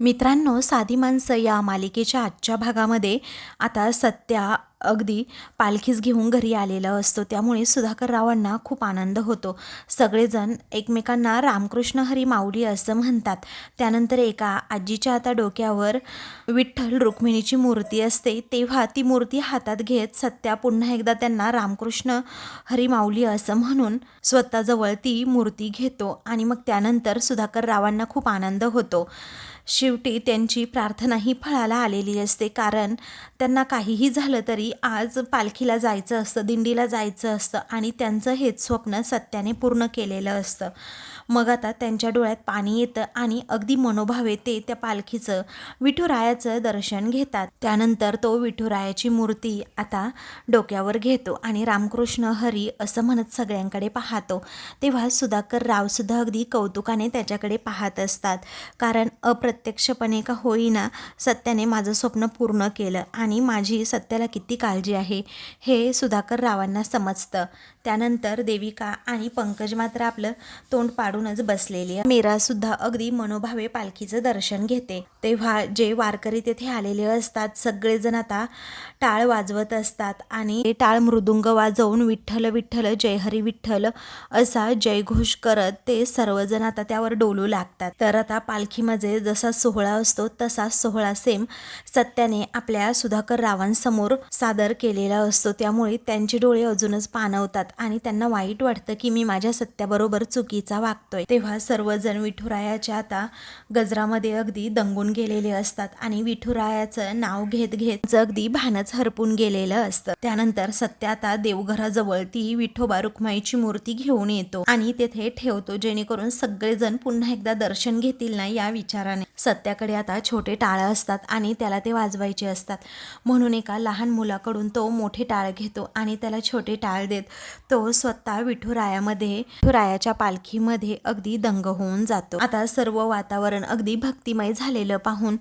मित्रांनो साधी माणसं या मालिकेच्या आजच्या भागामध्ये आता सत्या अगदी पालखीच घेऊन घरी आलेला असतो. त्यामुळे सुधाकर रावांना खूप आनंद होतो. सगळेजण एकमेकांना रामकृष्ण हरी माऊली असं म्हणतात. त्यानंतर एका आजीच्या आता डोक्यावर विठ्ठल रुक्मिणीची मूर्ती असते. तेव्हा ती मूर्ती हातात घेत सत्या पुन्हा एकदा त्यांना रामकृष्ण हरी माऊली असं म्हणून स्वतःजवळ ती मूर्ती घेतो आणि मग त्यानंतर सुधाकर रावांना खूप आनंद होतो. शेवटी त्यांची प्रार्थनाही फळाला आलेली असते. कारण त्यांना काहीही झालं तरी आज पालखीला जायचं असतं दिंडीला जायचं असतं आणि त्यांचं हेच स्वप्न सत्याने पूर्ण केलेलं असतं. मग आता त्यांच्या डोळ्यात पाणी येतं आणि अगदी मनोभावे ते त्या पालखीचं विठुरायाचं दर्शन घेतात. त्यानंतर तो विठुरायाची मूर्ती आता डोक्यावर घेतो आणि रामकृष्ण हरी असं म्हणत सगळ्यांकडे पाहतो. तेव्हा सुधाकर रावसुद्धा अगदी कौतुकाने त्याच्याकडे पाहत असतात. कारण अप्रत्यक्षपणे का होईना सत्याने माझं स्वप्न पूर्ण केलं आणि माझी सत्याला किती काळजी आहे हे सुधाकर रावांना समजतं. त्यानंतर देविका आणि पंकज मात्र आपलं तोंड पाडूनच बसलेली आहे मेरासुद्धा अगदी मनोभावे पालखीचं दर्शन घेते. तेव्हा जे वारकरी तेथे आलेले असतात सगळेजण आता टाळ वाजवत असतात आणि ते टाळ मृदुंग वाजवून विठ्ठल विठ्ठल जय हरी विठ्ठल असा जयघोष करत ते सर्वजण आता त्यावर डोलू लागतात. तर आता पालखीमध्ये जसा सोहळा असतो तसा सोहळा सेम सत्याने आपल्या सुधा सुधाकर रावांसमोर सादर केलेला असतो. त्यामुळे त्यांचे डोळे अजूनच पाणवतात आणि त्यांना वाईट वाटतं की मी माझ्या सत्याबरोबर चुकीचा वागतोय. तेव्हा सर्वजण विठुरायाच्या आता गजरामध्ये अगदी दंगून गेलेले असतात आणि विठुरायाचं नाव घेत घेत अगदी भानच हरपून गेलेलं असतं. त्यानंतर सत्य आता देवघराजवळ ती विठोबा रुक्माईची मूर्ती घेऊन येतो आणि तेथे ठेवतो जेणेकरून सगळेजण पुन्हा एकदा दर्शन घेतील ना या विचाराने. सत्याकडे आता छोटे टाळं असतात आणि त्याला ते वाजवायचे असतात. म्हणून एका लहान मुलाकडून तो मोठे टाळ घेतो आणि त्याला छोटे टाळ देत तो स्वतः विठुरायामध्ये विठुरायाच्या पालखीमध्ये अगदी दंग होऊन जातो. आता सर्व वातावरण अगदी भक्तिमय झालेलं पाहून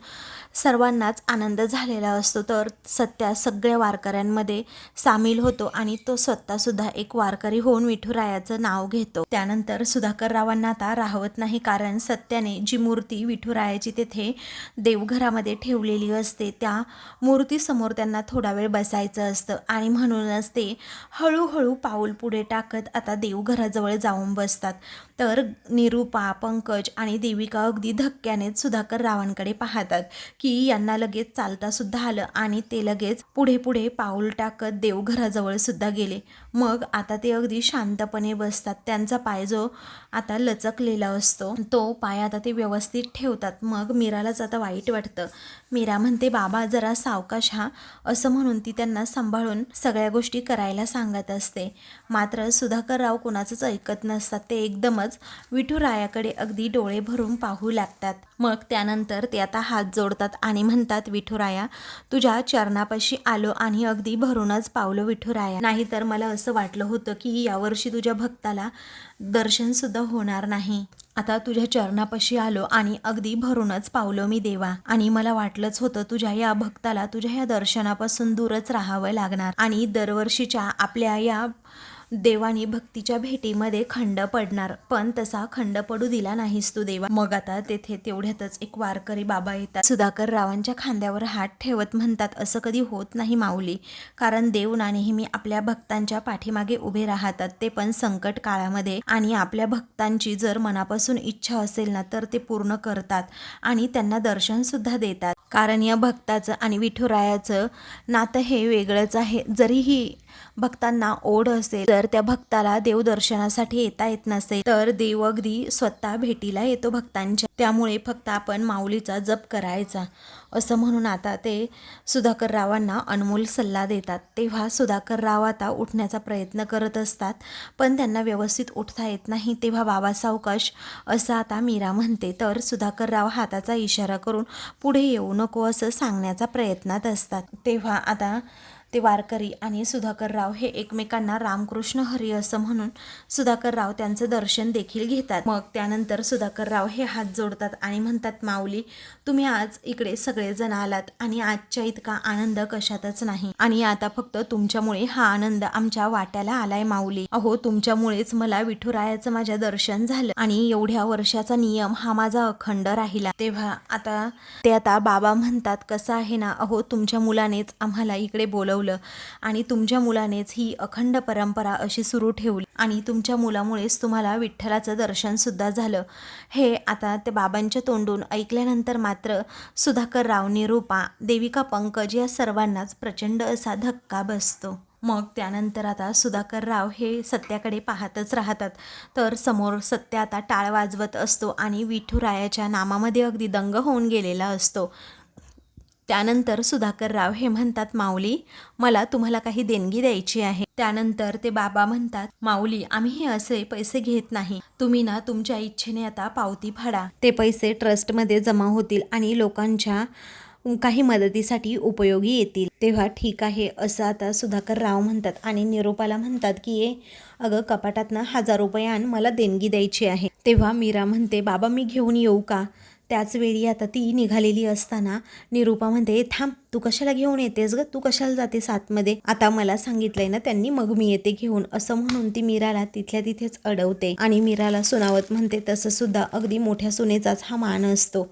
सर्वांनाच आनंद झालेला असतो. तर सत्या सगळ्या वारकऱ्यांमध्ये सामील होतो आणि तो स्वतःसुद्धा एक वारकरी होऊन विठुरायाचं नाव घेतो. त्यानंतर सुधाकररावांना आता राहवत नाही कारण सत्याने जी मूर्ती विठुरायाची तेथे देवघरामध्ये ठेवलेली असते त्या मूर्ती समोर त्यांना थोडा वेळ बसायचं असतं आणि म्हणूनच ते हळूहळू पाऊल पुढे टाकत आता देवघराजवळ जाऊन बसतात. तर निरूपा पंकज आणि देविका अगदी धक्क्यानेच सुधाकर रावांकडे पाहतात की यांना लगेच चालता सुद्धा आलं आणि ते लगेच पुढे पुढे पाऊल टाकत देवघराजवळ सुद्धा गेले. मग आता ते अगदी शांतपणे बसतात. त्यांचा पाय जो आता लचकलेला असतो तो पाय आता ते व्यवस्थित ठेवतात. मग मीरालाच आता वाईट वाटतं. मीरा म्हणते बाबा जरा सावकाश हा असं म्हणून ती त्यांना सांभाळून सगळ्या गोष्टी करायला सांगत असते. मात्र सुधाकरराव कोणाचंच कुणाचंच ऐकत नसतात. ते एकदमच विठुरायाकडे अगदी डोळे भरून पाहू लागतात. मग त्यानंतर ते आता हात जोडतात आणि म्हणतात विठुराया तुझ्या चरणापाशी आलो आणि अगदी भरूनच पावलो विठुराया नाहीतर मला असं वाटलं होतं की यावर्षी तुझ्या भक्ताला दर्शनसुद्धा होणार नाही. आता तुझ्या चरणापाशी आलो आणि अगदी भरूनच पावलो मी देवा. आणि मला वाटलंच होतं तुझ्या या भक्ताला तुझ्या या दर्शनापासून दूरच राहावं लागणार. आणि दरवर्षीच्या आपल्या या देवानी भक्तीच्या भेटीमध्ये खंड पडणार. पण तसा खंड पडू दिला नाहीस तू देवा. मग आता तेथे तेवढ्यातच एक वारकरी बाबा येतात. सुधाकर रावांच्या खांद्यावर हात ठेवत म्हणतात असं कधी होत नाही माऊली. कारण देव ना नेहमी आपल्या भक्तांच्या पाठीमागे उभे राहतात. ते पण संकट काळामध्ये आणि आपल्या भक्तांची जर मनापासून इच्छा असेल ना तर ते पूर्ण करतात आणि त्यांना दर्शन सुद्धा देतात. कारण या भक्ताचं आणि विठुरायाचं नातं हे वेगळंच आहे. जरीही भक्तांना ओढ असेल तर त्या भक्ताला देवदर्शनासाठी येता येत नसेल तर देव अगदी स्वतः भेटीला येतो भक्तांच्या. त्यामुळे फक्त आपण माऊलीचा जप करायचा. असं म्हणून आता ते सुधाकर रावांना अनमोल सल्ला देतात. तेव्हा सुधाकर राव आता उठण्याचा प्रयत्न करत असतात पण त्यांना व्यवस्थित उठता येत नाही. तेव्हा बाबा सावकाश असं आता मीरा म्हणते तर सुधाकर राव हाताचा इशारा करून पुढे येऊ नको असं सांगण्याचा प्रयत्नात असतात. तेव्हा आता ते वारकरी आणि सुधाकरराव हे एकमेकांना रामकृष्ण हरी असं म्हणून सुधाकरराव त्यांचं दर्शन देखील घेतात. मग त्यानंतर सुधाकरराव हे हात जोडतात आणि म्हणतात माऊली तुम्ही आज इकडे सगळेजण आलात आणि आजच्या इतका आनंद कशातच नाही. आणि आता फक्त तुमच्यामुळे हा आनंद आमच्या वाट्याला आलाय माऊली. अहो तुमच्यामुळेच मला विठुरायाचं माझ्या दर्शन झालं आणि एवढ्या वर्षाचा नियम हा माझा अखंड राहिला. तेव्हा आता ते आता बाबा म्हणतात कसं आहे ना अहो तुमच्या मुलानेच आम्हाला इकडे बोलव घडवलं आणि तुमच्या मुलानेच ही अखंड परंपरा अशी सुरू ठेवली. आणि तुमच्या मुलामुळेच तुम्हाला विठ्ठलाचं दर्शनसुद्धा झालं. हे आता ते बाबांच्या तोंडून ऐकल्यानंतर मात्र सुधाकर राव निरूपा देविका पंकज या सर्वांनाच प्रचंड असा धक्का बसतो. मग त्यानंतर आता सुधाकर राव हे सत्याकडे पाहतच राहतात. तर समोर सत्य आता टाळ वाजवत असतो आणि विठुरायाच्या नामामध्ये अगदी दंग होऊन गेलेला असतो. त्यानंतर सुधाकर राव हे म्हणतात माऊली मला तुम्हाला काही देणगी द्यायची आहे. त्यानंतर ते बाबा म्हणतात माऊली आम्ही हे असे पैसे घेत नाही. तुम्ही ना तुमच्या इच्छेने आता पावती फाडा. ते पैसे ट्रस्टमध्ये जमा होतील आणि लोकांच्या काही मदतीसाठी उपयोगी येतील. तेव्हा ठीक आहे असं आता सुधाकर राव म्हणतात आणि निरोपाला म्हणतात की ये अगं कपाटातनं हजार रुपयान मला देणगी द्यायची आहे. तेव्हा मीरा म्हणते बाबा मी घेऊन येऊ का? त्याच वेळी आता ती निघालेली असताना निरूपा म्हणते थांब तू कशाला घेऊन येतेस ग? तू कशाला जातेस आतमध्ये आता मला सांगितलंय ना त्यांनी मग मी येते घेऊन. असं म्हणून ती मीराला तिथल्या तिथेच अडवते. आणि मीराला सुनावत म्हणते तसं सुद्धा अगदी मोठ्या सुनेचाच हा मान असतो.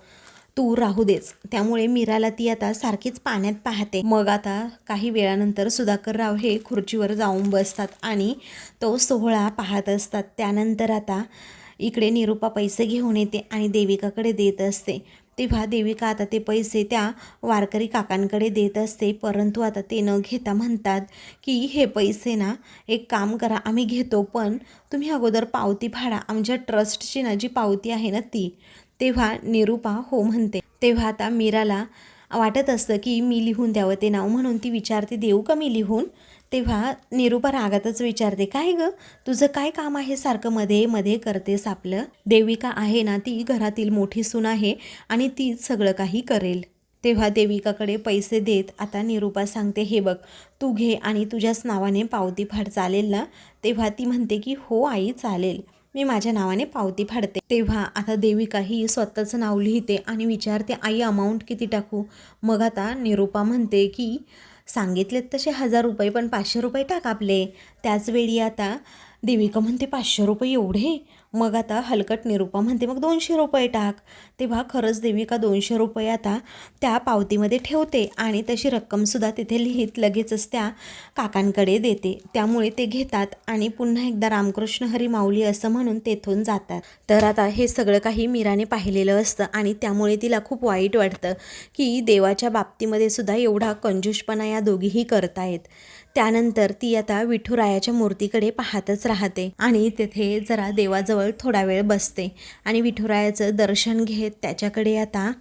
तू राहू देच. त्यामुळे मीराला ती आता सारखीच पाण्यात पाहते. मग आता काही वेळानंतर सुधाकर राव हे खुर्चीवर जाऊन बसतात आणि तो सोहळा पाहत असतात. त्यानंतर आता इकडे निरूपा पैसे घेऊन येते आणि देविकाकडे देत असते. तेव्हा देविका आता ते पैसे त्या वारकरी काकांकडे देत असते. परंतु आता ते न घेता म्हणतात की हे पैसे ना एक काम करा आम्ही घेतो पण तुम्ही अगोदर पावती भाडा. आमच्या ट्रस्टची ना जी पावती आहे ना ती. तेव्हा निरूपा हो म्हणते. तेव्हा आता मीराला वाटत असतं की मी लिहून द्यावं ते नाव. म्हणून ती विचारते देऊ का मी लिहून? तेव्हा निरूपा रागातच विचारते काय ग? तुझं काय काम आहे सारखं मध्ये मध्ये करतेस आपलं? देविका आहे ना ती घरातील मोठी सून आहे आणि तीच सगळं काही करेल. तेव्हा देविकाकडे पैसे देत आता निरूपा सांगते हे बघ तू घे आणि तुझ्याच नावाने पावती फाड चालेल ना? तेव्हा ती म्हणते की हो आई चालेल. मी माझ्या नावाने पावती फाडते. तेव्हा आता देविका ही स्वतःचं नाव लिहिते आणि विचारते आई अमाऊंट किती टाकू? मग आता निरूपा म्हणते की सांगितलेत तसे हजार रुपये पण पाचशे रुपये टाक आपले. त्याचवेळी आता देविका म्हणते पाचशे रुपये एवढे? मग आता हलकट निरूपा म्हणते मग दोनशे रुपये टाक. तेव्हा खरंच देविका दोनशे रुपये आता त्या पावतीमध्ये ठेवते आणि तशी रक्कमसुद्धा तिथे लिहित लगेचच त्या काकांकडे देते. त्यामुळे ते घेतात आणि पुन्हा एकदा रामकृष्ण हरी माऊली असं म्हणून तेथून जातात. तर आता हे सगळं काही मीराने पाहिलेलं असतं आणि त्यामुळे तिला खूप वाईट वाटतं की देवाच्या बाबतीमध्ये सुद्धा एवढा कंजूषपणा या दोघीही करतायत. त्यानंतर ती आता विठुरायाच्या मूर्तीकडे पाहतच राहते आणि तेथे जरा देवाजवळ थोडा वेळ बसते. आणि विठुरायाचं दर्शन घेत त्याच्याकडे आता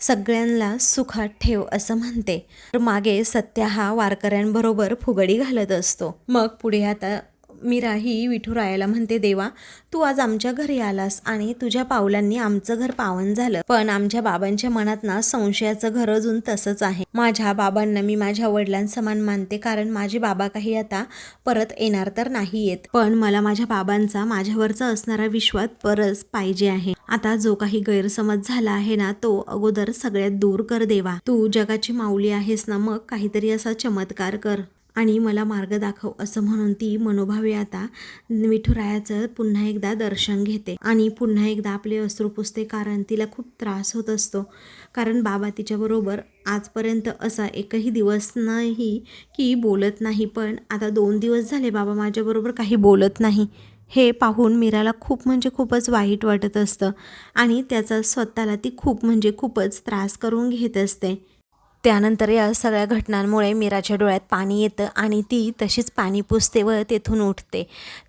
सगळ्यांना सुखात ठेव असं म्हणते. तर मागे सत्या हा वारकऱ्यांबरोबर फुगडी घालत असतो. मग पुढे आता मीरा ही विठुरायाला म्हणते देवा तू आज आमच्या घरी आलास आणि तुझ्या पावलांनी आमचं घर पावन झालं. पण आमच्या बाबांच्या मनात ना संशयाचं घर अजून तसंच आहे. माझ्या बाबांना मी माझ्या वडिलांसमान मानते कारण माझे बाबा काही आता परत येणार तर नाही येत पण मला माझ्या बाबांचा माझ्यावरचा असणारा विश्वास परत पाहिजे आहे. आता जो काही गैरसमज झाला आहे ना तो अगोदर सगळ्यात दूर कर देवा. तू जगाची माऊली आहेस ना मग काहीतरी असा चमत्कार कर. आणि मला मार्ग दाखव असं म्हणून ती मनोभावे आता विठुरायाचं पुन्हा एकदा दर्शन घेते. आणि पुन्हा एकदा आपले अश्रू पुसते कारण तिला खूप त्रास होत असतो. कारण बाबा तिच्याबरोबर आजपर्यंत असा एकही दिवस नाही की बोलत नाही. पण आता दोन दिवस झाले बाबा माझ्याबरोबर काही बोलत नाही. हे पाहून मीराला खूप म्हणजे खूपच वाईट वाटत असतं. आणि त्याचा स्वतःला ती खूप म्हणजे खूपच त्रास करून घेत असते. त्यानंतर या सगळ्या घटनांमुळे मीराच्या डोळ्यात पाणी येतं आणि ती तशीच पाणी पुसते व तेथून उठते.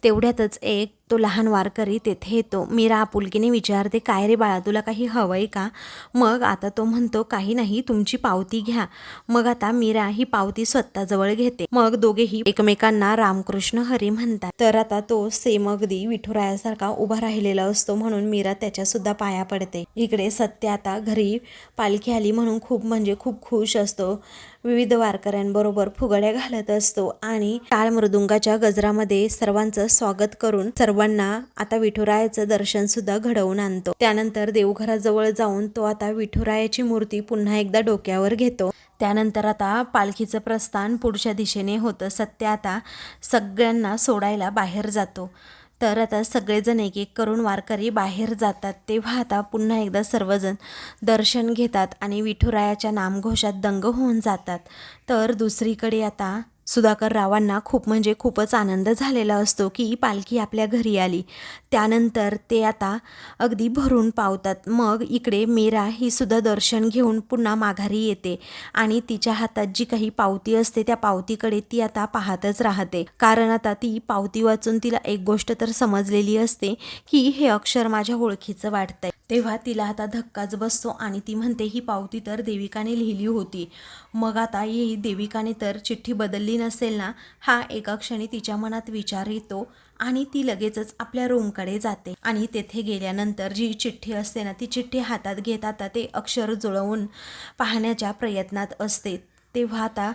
तेवढ्यातच एक तो लहान वारकरी तेथे येतो. मीरा आपुलकीने विचारते काय रे बाळा तुला काही हवं आहे का? मग आता तो म्हणतो काही नाही तुमची पावती घ्या. मग आता मीरा ही पावती स्वतःजवळ घेते. मग दोघेही एकमेकांना रामकृष्ण हरी म्हणतात. तर आता तो सेम अगदी विठुरायासारखा उभा राहिलेला असतो म्हणून मीरा त्याच्या सुद्धा पाया पडते. इकडे सत्य आता घरी पालखी आली म्हणून खूप म्हणजे खूप खुश असतो. विविध वारकऱ्यांबरोबर फुगड्या घालत असतो आणि टाळ मृदुंगाच्या गजरामध्ये सर्वांचं स्वागत करून सर्वांना आता विठुरायाचं दर्शन सुद्धा घडवून आणतो. त्यानंतर देवघराजवळ जाऊन तो आता विठुरायाची मूर्ती पुन्हा एकदा डोक्यावर घेतो. त्यानंतर आता पालखीचं प्रस्थान पुढच्या दिशेने होतं. सत्य आता सगळ्यांना सोडायला बाहेर जातो. तर आता सगळेजण एक एक करून वारकरी बाहेर जातात. तेव्हा आता पुन्हा एकदा सर्वजण दर्शन घेतात आणि विठुरायाच्या नामघोषात दंग होऊन जातात. तर दुसरीकडे आता सुधाकर रावांना खूप म्हणजे खूपच आनंद झालेला असतो की पालखी आपल्या घरी आली. त्यानंतर ते आता अगदी भरून पावतात. मग इकडे मेरा ही सुद्धा दर्शन घेऊन पुन्हा माघारी येते आणि तिच्या हातात जी काही पावती असते त्या पावतीकडे ती आता पाहतच राहते. कारण आता ती पावती वाचून तिला एक गोष्ट तर समजलेली असते की हे अक्षर माझ्या ओळखीचं वाटतंय. तेव्हा तिला आता धक्काच बसतो आणि ती म्हणते ही पावती तर देविकाने लिहिली होती. मग आता ही देविकाने तर चिठ्ठी बदलली नसेल ना हा एका क्षणी तिच्या मनात विचार येतो आणि ती लगेचच आपल्या रूमकडे जाते. आणि तेथे गेल्यानंतर जी चिठ्ठी असते ना ती चिठ्ठी हातात घेत आता ते अक्षर जुळवून पाहण्याच्या प्रयत्नात असते. तेव्हा आता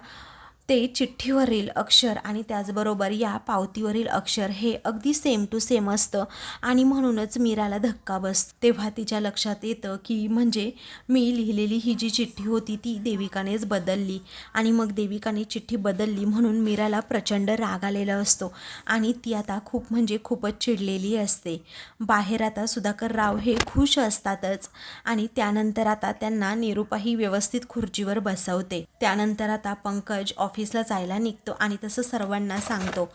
ते चिठ्ठीवरील अक्षर आणि त्याचबरोबर या पावतीवरील अक्षर हे अगदी सेम टू सेम असतं. आणि म्हणूनच मीराला धक्का बसतो. तेव्हा तिच्या लक्षात येतं की म्हणजे मी लिहिलेली ही जी चिठ्ठी होती ती देविकानेच बदलली. आणि मग देविकाने चिठ्ठी बदलली म्हणून मीराला प्रचंड राग आलेला असतो. आणि ती आता खूप म्हणजे खूपच चिडलेली असते. बाहेर आता सुधाकर राव हे खुश असतातच. आणि त्यानंतर आता त्यांना निरुपाही व्यवस्थित खुर्चीवर बसवते. त्यानंतर आता पंकज ऑफ ऑफिसला जायला निघतो आणि तसं सर्वांना सांगतो.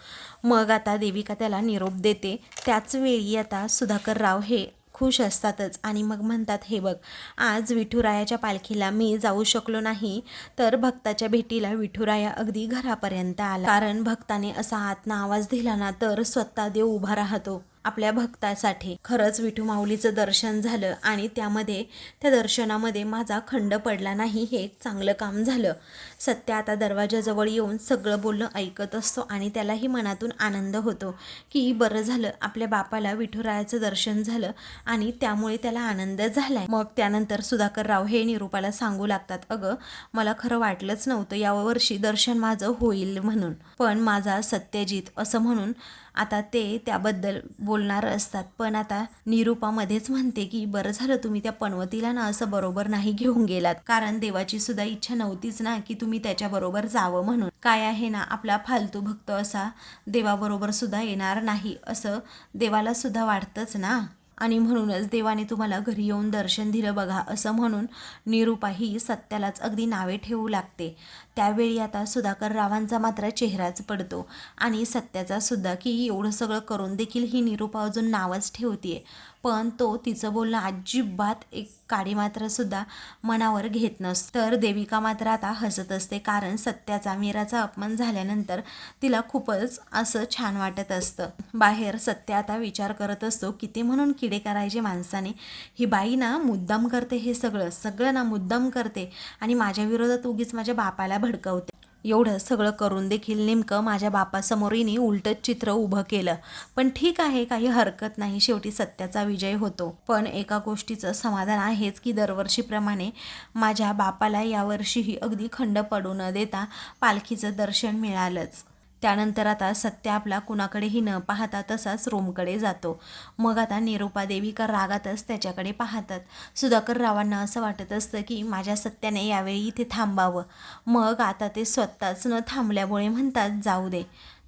मग आता देविका त्याला निरोप देते. त्याच वेळी आता सुधाकर राव हे खुश असतातच आणि मग म्हणतात हे बघ आज विठुरायाच्या पालखीला मी जाऊ शकलो नाही. तर भक्ताच्या भेटीला विठुराया अगदी घरापर्यंत आला. कारण भक्ताने असा हातनं आवाज दिला ना तर स्वतः देव उभा राहतो. आपल्या भक्तासाठी. खरंच विठू माऊलीचं दर्शन झालं आणि त्यामध्ये त्या दर्शनामध्ये माझा खंड पडला नाही हे एक चांगलं काम झालं. सत्य आता दरवाजाजवळ येऊन सगळं बोलणं ऐकत असतो आणि त्यालाही मनातून आनंद होतो की बरं झालं आपल्या बापाला विठुरायाचं दर्शन झालं आणि त्यामुळे त्याला आनंद झालाय. मग त्यानंतर सुधाकर राव हे निरूपाला सांगू लागतात अगं मला खरं वाटलंच नव्हतं यावर्षी दर्शन माझं होईल म्हणून. पण माझा सत्यजित असं म्हणून आता ते त्याबद्दल बोलणार असतात. पण आता निरूपामध्येच म्हणते की बरं झालं तुम्ही त्या पनवतीला ना असं बरोबर नाही घेऊन गेलात. कारण देवाची सुद्धा इच्छा नव्हतीच ना की तुम्ही त्याच्याबरोबर जावं म्हणून. काय आहे ना आपला फालतू भक्त असा देवाबरोबर सुद्धा येणार नाही असं देवाला सुद्धा वाटतंच ना. आणि म्हणूनच देवाने तुम्हाला घरी येऊन दर्शन दिलं बघा असं म्हणून निरूपा ही सत्यालाच अगदी नावे ठेवू लागते. त्यावेळी आता सुधाकर रावांचा मात्र चेहराच पडतो. आणि सत्याचा सुद्धा की एवढं सगळं करून देखील ही निरूपा अजून नावच ठेवते पण तो तिचं बोलणं अजिबात एक काडी मात्र सुद्धा मनावर घेत नस. तर देविका मात्र आता हसत असते. कारण सत्याचा मीराचा अपमान झाल्यानंतर तिला खूपच असं छान वाटत असतं. बाहेर सत्य आता विचार करत असतो किती म्हणून किडे करायचे माणसाने. ही बाई ना मुद्दाम करते हे सगळं. सगळं ना मुद्दाम करते. आणि माझ्या विरोधात उगीच माझ्या बापाला भडकवते. एवढं सगळं करून देखील नेमकं माझ्या बापासमोर हिने उलटंच चित्र उभं केलं. पण ठीक आहे काही हरकत नाही. शेवटी सत्याचा विजय होतो. पण एका गोष्टीचं समाधान आहेच की दरवर्षीप्रमाणे माझ्या बापाला यावर्षीही अगदी खंड पडू न देता पालखीचं दर्शन मिळालंच. त्यानंतर आता सत्य आपला कुणाकडेही न पाहता तसाच रोमकडे जातो. मग आता निरूपा देविका रागातच त्याच्याकडे पाहतात. सुधाकर रावांना असं वाटत असतं की माझ्या सत्याने यावेळी इथे थांबावं. मग आता ते स्वतःच न थांबल्यामुळे म्हणतात जाऊ दे.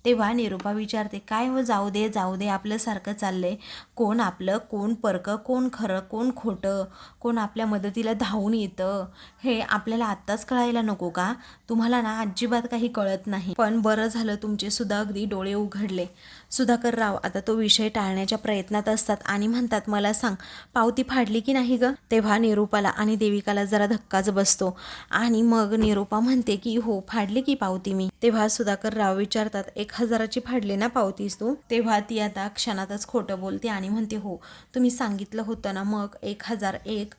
तेव्हा निरूपा विचारते काय हो जाऊ दे जाऊ दे आपलं सारखं चाललंय. कोण आपलं? कोण परकं? कोण खरं? कोण खोटं? कोण आपल्या मदतीला धावून येतं? हे आपल्याला आत्ताच कळायला नको का? तुम्हाला ना अजिबात काही कळत नाही. पण बरं झालं तुमचे सुद्धा अगदी डोळे उघडले. सुधाकर राव आता तो विषय टाळण्याच्या प्रयत्नात असतात आणि म्हणतात मला सांग पावती फाडली की नाही ग? तेव्हा निरूपाला आणि देविकाला जरा धक्काच बसतो. आणि मग निरूपा म्हणते की हो फाडली की पावती मी. तेव्हा सुधाकर राव विचारतात एक एक हजाराची फाडली ना पावतीस तू? तेव्हा ती आता क्षणातच खोटं बोलते आणि म्हणते हो तुम्ही सांगितलं होतं ना मग एक हजार एक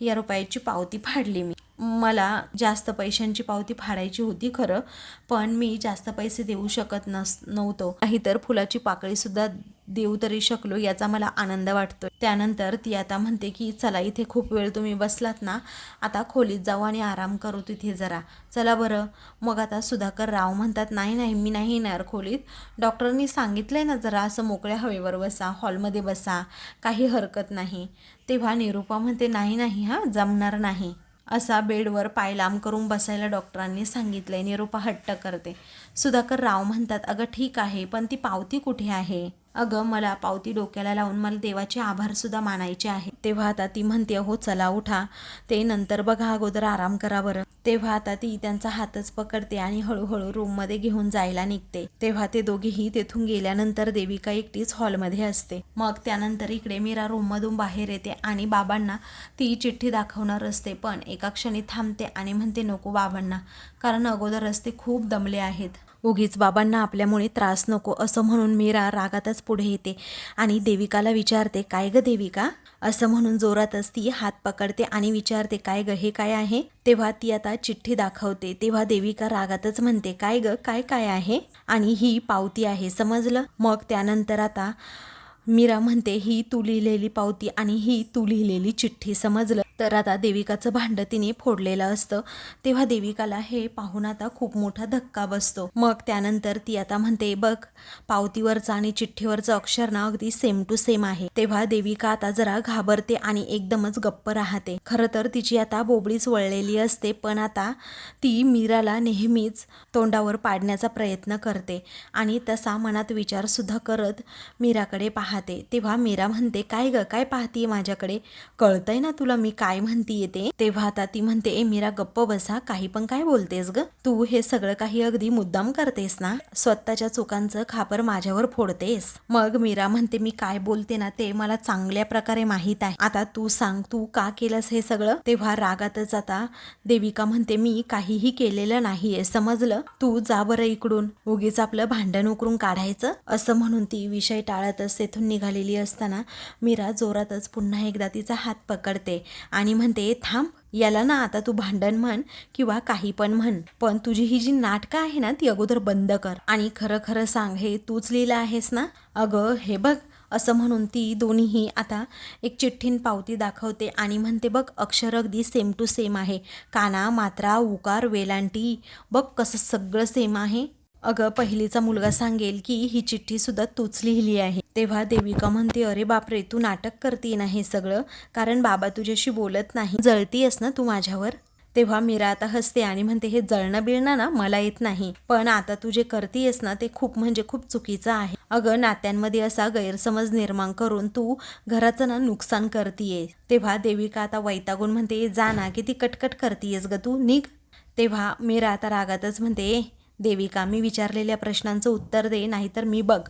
या रुपयाची पावती फाडली मी. मला जास्त पैशांची पावती फाडायची होती खरं पण मी जास्त पैसे देऊ शकत नस नव्हतो. नाहीतर फुलाची पाकळीसुद्धा देऊ तरी शकलो याचा मला आनंद वाटतो त्यानंतर ती आता म्हणते की चला इथे खूप वेळ तुम्ही बसलात ना आता खोलीत जाऊ आणि आराम करू तिथे जरा. चला बरं. मग आता सुधाकर राव म्हणतात नाही नाही मी नाही येणार खोलीत. डॉक्टरांनी आहे ना जरा असं मोकळ्या हवेवर बसा हॉलमध्ये बसा काही हरकत नाही. तेव्हा निरूपा म्हणते नाही नाही हां जमणार नाही. असा बेडवर पाय लांब करून बसायला डॉक्टरांनी सांगितलं आहे निरूपा हट्ट करते. सुधाकर राव म्हणतात अगं ठीक आहे पण ती पावती कुठे आहे? अगं मला पावती डोक्याला लावून मला देवाचे आभार सुद्धा मानायचे आहे तेव्हा आता ती म्हणते हो चला उठा ते नंतर बघा अगोदर आराम करा बरं. तेव्हा आता ती त्यांचा हातच पकडते आणि हळूहळू रूममध्ये घेऊन जायला निघते. तेव्हा ते दोघेही तेथून गेल्यानंतर देविका एकटीच हॉलमध्ये असते. मग त्यानंतर इकडे मीरा रूममधून बाहेर येते आणि बाबांना ती चिठ्ठी दाखवणार असते पण एका क्षणी थांबते आणि म्हणते नको बाबांना कारण अगोदर रस्ते खूप दमले आहेत. उगीच बाबांना आपल्यामुळे त्रास नको असं म्हणून मीरा रागातच पुढे येते आणि देविकाला विचारते काय ग देविका? असं म्हणून जोरातच ती हात पकडते आणि विचारते काय ग हे काय आहे? तेव्हा ती आता चिठ्ठी दाखवते. तेव्हा देविका रागातच म्हणते काय ग काय काय आहे? आणि ही पावती आहे समजलं? मग त्यानंतर आता मीरा म्हणते ही तू लिहिलेली पावती आणि ही तू लिहिलेली चिठ्ठी समजलं? तर आता देविकाचं भांडं तिने फोडलेलं असतं. तेव्हा देविकाला हे पाहून आता खूप मोठा धक्का बसतो. मग त्यानंतर ती आता म्हणते बघ पावतीवरचं आणि चिठ्ठीवरचं अक्षर ना अगदी सेम टू सेम आहे. तेव्हा देविका आता जरा घाबरते आणि एकदमच गप्प राहते. खरं तर तिची आता बोबडीच वळलेली असते पण आता ती मीराला नेहमीच तोंडावर पाडण्याचा प्रयत्न करते आणि तसा मनात विचारसुद्धा करत मीराकडे पाहते. तेव्हा मीरा म्हणते काय ग काय पाहतीये माझ्याकडे? कळतंय ना तुला मी काय काय म्हणती ते? तेव्हा आता ती म्हणते ए मीरा गप्प बसा. काही पण काय बोलतेस ग? तू हे सगळं काही अगदी मुद्दाम करतेस ना? स्वतःच्या चुकांचं खापर माझ्यावर फोडतेस. मग मीरा म्हणते मी काय बोलते ना ते मला चांगल्या प्रकारे माहीत आहे. आता तू सांग तू का केलंस हे सगळं? तेव्हा रागातच आता देविका म्हणते मी काहीही केलेलं नाहीये. समजलं? तू जा बरं इकडून. उगीच आपलं भांडण उकरून काढायचं. असं म्हणून ती विषय टाळतच तेथून निघालेली असताना मीरा जोरातच पुन्हा एकदा तिचा हात पकडते. आणि म्हणते थांब याला ना आता तू भांडण म्हण किंवा काही पण म्हण पण तुझी ही जी नाटकं आहे ना ती अगोदर बंद कर. आणि खरं खरं सांग हे तूच लिहिलं आहेस ना? अगं हे बघ असं म्हणून ती दोन्हीही आता एक चिठ्ठीन पावती दाखवते आणि म्हणते बघ अक्षर अगदी सेम टू सेम आहे. काना मात्रा उकार वेलांटी बघ कसं सगळं सेम आहे. अगं पहिलीचा मुलगा सांगेल की ही चिठ्ठी सुद्धा तूच लिहिली आहे. तेव्हा देविका म्हणते अरे बापरे तू नाटक करते ना हे सगळं? कारण बाबा तुझ्याशी बोलत नाही. जळतीयस ना तू माझ्यावर? तेव्हा मीरा आता हसते आणि म्हणते हे जळणं बिळणं ना मला येत नाही. पण आता तू जे करतीयस ना ते खूप म्हणजे खूप चुकीचं आहे. अगं नात्यांमध्ये असा गैरसमज निर्माण करून तू घराचं ना नुकसान करतीये तेव्हा देविका आता वैतागून म्हणते जा ना किती कटकट करतीयस ग तू. निघ. तेव्हा मीरा आता रागातच म्हणते देविका मी विचारलेल्या प्रश्नांचं उत्तर दे नाहीतर मी बघ.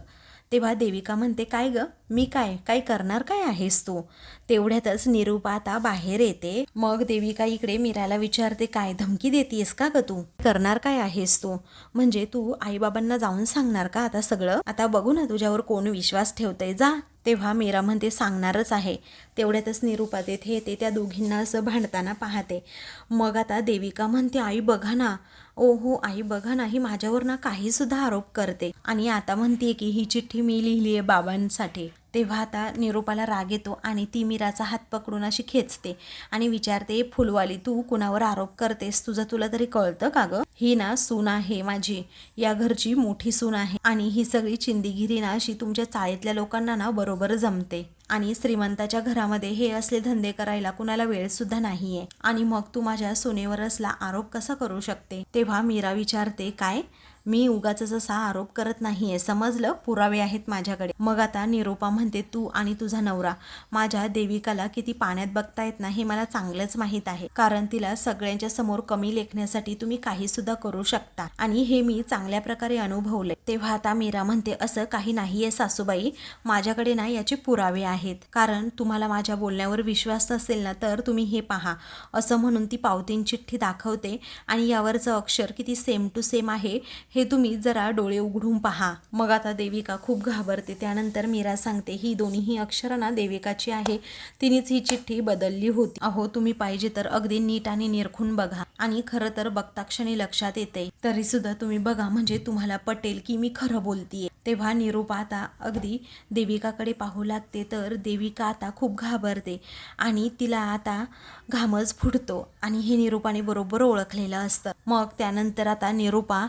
तेव्हा देविका म्हणते काय ग? मी काय? काय करणार? काय आहेस तू? तेवढ्यातच निरूपा आता बाहेर येते. मग देविका इकडे मीराला विचारते काय धमकी देतीयस का ग तू? करणार काय आहेस तू? म्हणजे तू आईबाबांना जाऊन सांगणार का आता सगळं? आता बघू ना तुझ्यावर कोण विश्वास ठेवतंय. जा. तेव्हा मीरा म्हणते सांगणारच आहे. तेवढ्यातच निरूपा तेथे येते त्या दोघींना असं भांडताना पाहते. मग आता देविका म्हणते आई बघा ना. ओ हो आई बघा ना ही माझ्यावर ना काही सुद्धा आरोप करते. आणि आता म्हणते की ही चिठ्ठी मी लिहिली आहे बाबांसाठी. तेव्हा आता निरूपाला राग येतो आणि ती मीराचा हात पकडून अशी खेचते आणि विचारते फुलवाली तू कुणावर आरोप करतेस? तुझं तुला तरी कळतं का ग? ही ना सून आहे माझी. या घरची मोठी सून आहे आणि ही सगळी चिंदीगिरी ना अशी तुमच्या चाळीतल्या लोकांना ना बरोबर जमते. आणि श्रीमंताच्या घरामध्ये हे असले धंदे करायला कुणाला वेळ सुद्धा नाहीये. आणि मग तू माझ्या सोनेवर असला आरोप कसा करू शकते? तेव्हा मीरा विचारते काय? मी उगाच असा आरोप करत नाहीये. समजलं? पुरावे आहेत माझ्याकडे. मग आता निरोपा म्हणते तू आणि तुझा नवरा माझ्या देविकाला किती पाण्यात बघतायत ना हे मला चांगलंच माहीत आहे. कारण तिला सगळ्यांच्या समोर कमी लेखण्यासाठी तुम्ही काही सुद्धा करू शकता. आणि हे मी चांगल्या प्रकारे अनुभवले तेव्हा आता मीरा म्हणते असं काही नाहीये सासूबाई. माझ्याकडे ना याचे पुरावे आहेत. कारण तुम्हाला माझ्या बोलण्यावर विश्वास नसेल ना तर तुम्ही हे पहा. असं म्हणून ती पावतीन चिठ्ठी दाखवते. आणि यावरचं अक्षर किती सेम टू सेम आहे हे तुम्ही जरा डोळे उघडून पहा. मग आता देविका खूप घाबरते. त्यानंतर मीरा सांगते ही दोन्हीही अक्षरं ना देविकाची आहे. तिनेच ही चिठ्ठी बदलली होती. अहो तुम्ही पाहिजे तर अगदी नीट आणि निरखून बघा. आणि खरं तर बघता क्षणी लक्षात येते. तरी सुद्धा तुम्ही बघा. म्हणजे तुम्हाला पटेल की मी खरं बोलतीये. तेव्हा निरूपा आता अगदी देविकाकडे पाहू लागते तर देविका आता खूप घाबरते आणि तिला आता घामच फुटतो आणि हे निरूपाने बरोबर ओळखलेलं असतं. मग त्यानंतर आता निरूपा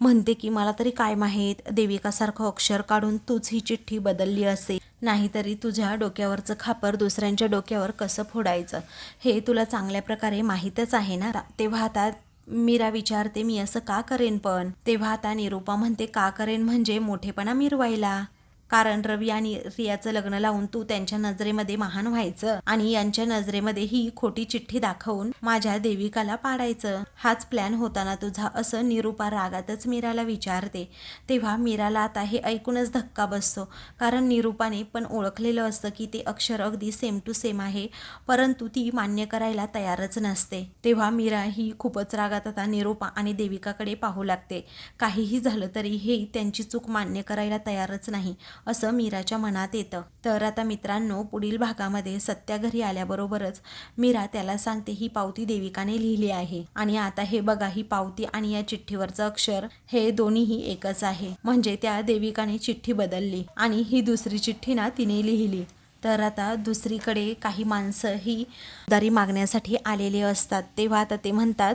म्हणते की मला तरी काय माहीत देविकासारखं अक्षर काढून तूच ही चिठ्ठी बदलली असेल नाहीतरी तुझ्या डोक्यावरचं खापर दुसऱ्यांच्या डोक्यावर कसं फोडायचं? हे तुला चांगल्या प्रकारे माहीतच आहे ना? तेव्हा आता मीरा विचारते मी असं का करेन पण? तेव्हा आता निरूपा म्हणते का करेन म्हणजे मोठेपणा मिरवायला. कारण रवी आणि रियाचं लग्न लावून तू त्यांच्या नजरेमध्ये महान व्हायचं आणि यांच्या नजरेमध्ये ही खोटी चिठ्ठी दाखवून माझ्या देविकाला पाडायचं. हाच प्लॅन होताना तुझा असं निरूपा रागातच मीराला विचारते. तेव्हा मीराला आता हे ऐकूनच धक्का बसतो. कारण निरूपाने पण ओळखलेलं असतं की ते अक्षर अगदी सेम टू सेम आहे परंतु ती मान्य करायला तयारच नसते. तेव्हा मीरा ही खूपच रागात आता निरूपा आणि देविकाकडे पाहू लागते. काहीही झालं तरी हे त्यांची चूक मान्य करायला तयारच नाही. असं मीराच्या मनात येतं. तर आता मित्रांनो पुढील भागामध्ये सत्या घरी आल्याबरोबरच मीरा त्याला सांगते ही पावती देविकाने लिहिली आहे. आणि आता हे बघा ही पावती आणि या चिठ्ठीवरचं अक्षर हे दोन्हीही एकच आहे. म्हणजे त्या देविकाने चिठ्ठी बदलली आणि ही दुसरी चिठ्ठी ना तिने लिहिली. तर आता दुसरीकडे काही माणसं ही दारी मागण्यासाठी आलेली असतात. तेव्हा आता ते म्हणतात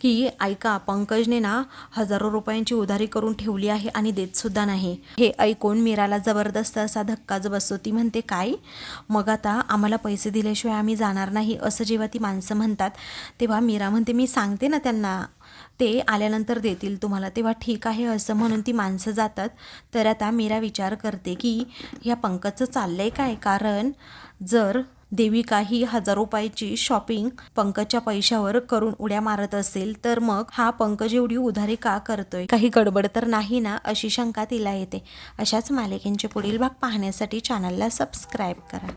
की ऐका पंकजने ना हजारो रुपयांची उधारी करून ठेवली आहे आणि देतसुद्धा नाही. हे ऐकून मीराला जबरदस्त असा धक्काच बसतो ती म्हणते काय? मग आता आम्हाला पैसे दिल्याशिवाय आम्ही जाणार नाही असं जेव्हा ती माणसं म्हणतात तेव्हा मीरा म्हणते मी सांगते ना त्यांना ते आल्यानंतर देतील तुम्हाला. तेव्हा ठीक आहे असं म्हणून ती माणसं जातात. तर आता मीरा विचार करते की ह्या पंकजचं चाललं आहे काय? कारण जर देविका ही हजार रुपयाची शॉपिंग पंकजच्या पैशावर करून उड्या मारत असेल तर मग हा पंकज एवढी उधारी का करतोय? काही गडबड तर नाही ना? अशी शंका तिला येते. अशाच मालिकेंचे पुढील भाग पाहण्यासाठी चॅनलला सबस्क्राईब करा.